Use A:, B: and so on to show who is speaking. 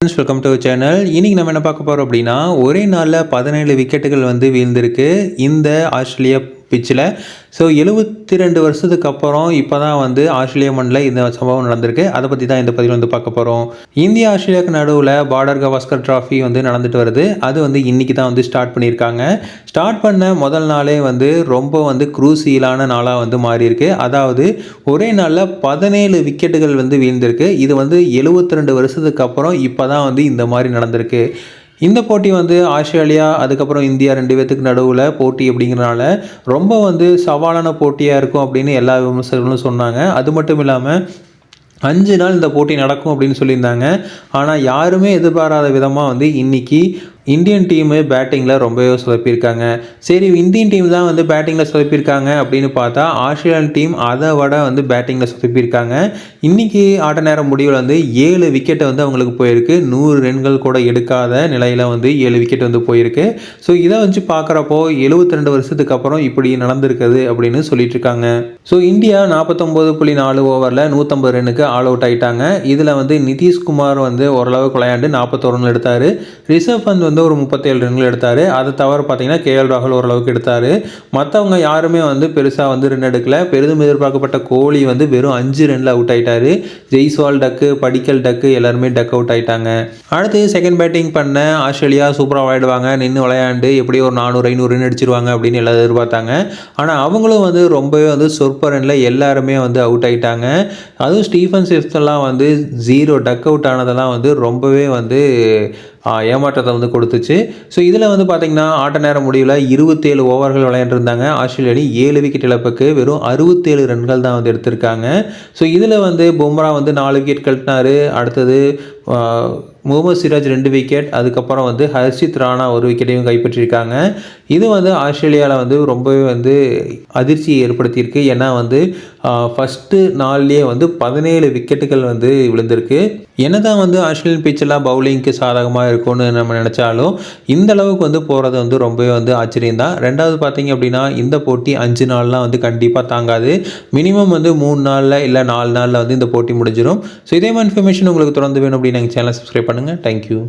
A: Friends welcome to channel இன்னைக்கு நம்ம என்ன பார்க்க போகிறோம் அப்படின்னா ஒரே நாளில் பதினேழு விக்கெட்டுகள் வந்து வீழ்ந்திருக்கு. இந்த ஆஸ்திரேலியா பிச்சில். ஸோ எழுபத்தி ரெண்டு வருஷத்துக்கு அப்புறம் இப்போ தான் வந்து ஆஸ்திரேலியா மண்ணில் இந்த சம்பவம் நடந்திருக்கு. அதை பற்றி தான் இந்த பதிவில் வந்து பார்க்க போகிறோம் இந்தியா ஆஸ்திரேலியாவுக்கு நடுவில் பார்டர் கவாஸ்கர் ட்ராஃபி வந்து நடந்துட்டு வருது. அது வந்து இன்றைக்கி தான் வந்து ஸ்டார்ட் பண்ணியிருக்காங்க. ஸ்டார்ட் பண்ண முதல் நாளே வந்து ரொம்ப வந்து குரூசியலான நாளாக வந்து மாறியிருக்கு. அதாவது ஒரே நாளில் பதினேழு விக்கெட்டுகள் வந்து வீழ்ந்திருக்கு. இது வந்து எழுபத்தி ரெண்டு வருஷத்துக்கு அப்புறம் இப்போ தான் வந்து இந்த மாதிரி நடந்திருக்கு. இந்த போட்டி வந்து ஆஸ்திரேலியா அதுக்கப்புறம் இந்தியா ரெண்டு பேத்துக்கு நடுவில் போட்டி அப்படிங்கிறனால ரொம்ப வந்து சவாலான போட்டியாக இருக்கும் அப்படின்னு எல்லா விமர்சகர்களும் சொன்னாங்க. அது மட்டும் இல்லாமல் அஞ்சு நாள் இந்த போட்டி நடக்கும் அப்படின்னு சொல்லியிருந்தாங்க. ஆனால் யாருமே எதிர்பாராத விதமாக வந்து இன்னைக்கு இந்தியன் டீமு பேட்டிங்கில் ரொம்பவே சொதப்பியிருக்காங்க. சரி இந்தியன் டீம் தான் வந்து பேட்டிங்கில் சொதப்பியிருக்காங்க அப்படின்னு பார்த்தா ஆஸ்திரேலியன் டீம் அதை விட வந்து பேட்டிங்கில் சொதப்பியிருக்காங்க. இன்றைக்கி ஆட்ட நேரம் முடிவில் வந்து ஏழு விக்கெட்டை வந்து அவங்களுக்கு போயிருக்கு. நூறு ரன்கள் கூட எடுக்காத நிலையில் வந்து ஏழு விக்கெட் வந்து போயிருக்கு. ஸோ இதை வச்சு பார்க்குறப்போ எழுபத்தி ரெண்டு வருஷத்துக்கு அப்புறம் இப்படி நடந்திருக்குது அப்படின்னு சொல்லிட்டு இருக்காங்க. ஸோ இந்தியா நாற்பத்தொம்போது புள்ளி நாலு ஓவரில் நூற்றம்பது ரன்னுக்கு ஆல் அவுட் ஆயிட்டாங்க. இதில் வந்து நிதிஷ்குமார் வந்து ஓரளவுக்கு விளையாண்டு நாற்பத்தோரன் எடுத்தார். ரிஷப் பந்த் வந்து ஒரு முப்பத்தேழு ரன்கள் எடுத்தார். அதை தவிர பார்த்தீங்கன்னா கேஎல் ராகுல் ஓரளவுக்கு எடுத்தார். மற்றவங்க யாருமே வந்து பெருசாக வந்து ரன் எடுக்கல. பெரிதும் எதிர்பார்க்கப்பட்ட கோலி வந்து வெறும் அஞ்சு ரனில் அவுட் ஆகிட்டார் ஜெய்ஸ்வால் டக்கு படிக்கல் டக்கு எல்லாருமே டக் அவுட் ஆயிட்டாங்க. அடுத்து செகண்ட் பேட்டிங் பண்ண ஆஸ்திரேலியா சூப்பராக விளையாடுவாங்க. நின்று விளையாண்டு எப்படியும் ஒரு நானூறு ஐநூறு ரன் அடிச்சிருவாங்க அப்படின்னு எல்லாம் எதிர்பார்த்தாங்க. ஆனால் அவங்களும் வந்து ரொம்பவே வந்து சொற்ப ரனில் எல்லாருமே வந்து அவுட் ஆயிட்டாங்க. அதுவும் ஸ்டீஃபன் சிஃப்ட்லாம் வந்து ஜீரோ டக் அவுட் ஆனதெல்லாம் வந்து ரொம்பவே வந்து ஏமாற்றத்தை வந்து கொடுத்துச்சு. ஸோ இதில் வந்து பார்த்திங்கன்னா ஆட்ட நேரம் முடிவில் இருபத்தேழு ஓவர்கள் விளையாண்டுருந்தாங்க. ஆஸ்திரேலியா அணி ஏழு விக்கெட் இழப்புக்கு வெறும் அறுபத்தேழு ரன்கள் தான் வந்து எடுத்திருக்காங்க. ஸோ இதில் வந்து பும்ரா வந்து நாலு விக்கெட் கட்டினார் அடுத்தது முகமது சிராஜ் ரெண்டு விக்கெட் அதுக்கப்புறம் வந்து ஹர்ஷித் ராணா ஒரு விக்கெட்டையும் கைப்பற்றியிருக்காங்க. இது வந்து ஆஸ்திரேலியாவில் வந்து ரொம்பவே வந்து அதிர்ச்சியை ஏற்படுத்தியிருக்கு. ஏன்னா வந்து ஃபஸ்ட்டு நாள்லேயே வந்து பதினேழு விக்கெட்டுகள் வந்து விழுந்திருக்கு. என்னதான் வந்து ஆஸ்திரேலியன் பிச்செல்லாம் பவுலிங்க்கு சாதகமாக இருக்கும்னு நம்ம நினச்சாலும் இந்த அளவுக்கு வந்து போகிறது வந்து ரொம்பவே வந்து ஆச்சரியம் தான் ரெண்டாவது பார்த்தீங்க அப்படின்னா இந்த போட்டி அஞ்சு நாள்லாம் வந்து கண்டிப்பாக தாங்காது. மினிமம் வந்து மூணு நாளில் இல்லை நாலு நாளில் வந்து இந்த போட்டி முடிஞ்சிடும் ஸோ இதே மாதிரி இன்ஃபர்மேஷன் உங்களுக்கு தொடர்ந்து வேணும் அப்படின்னு எங்கள் சேனல் சப்ஸ்கிரைப் பண்ணுங்கள் தேங்க்யூ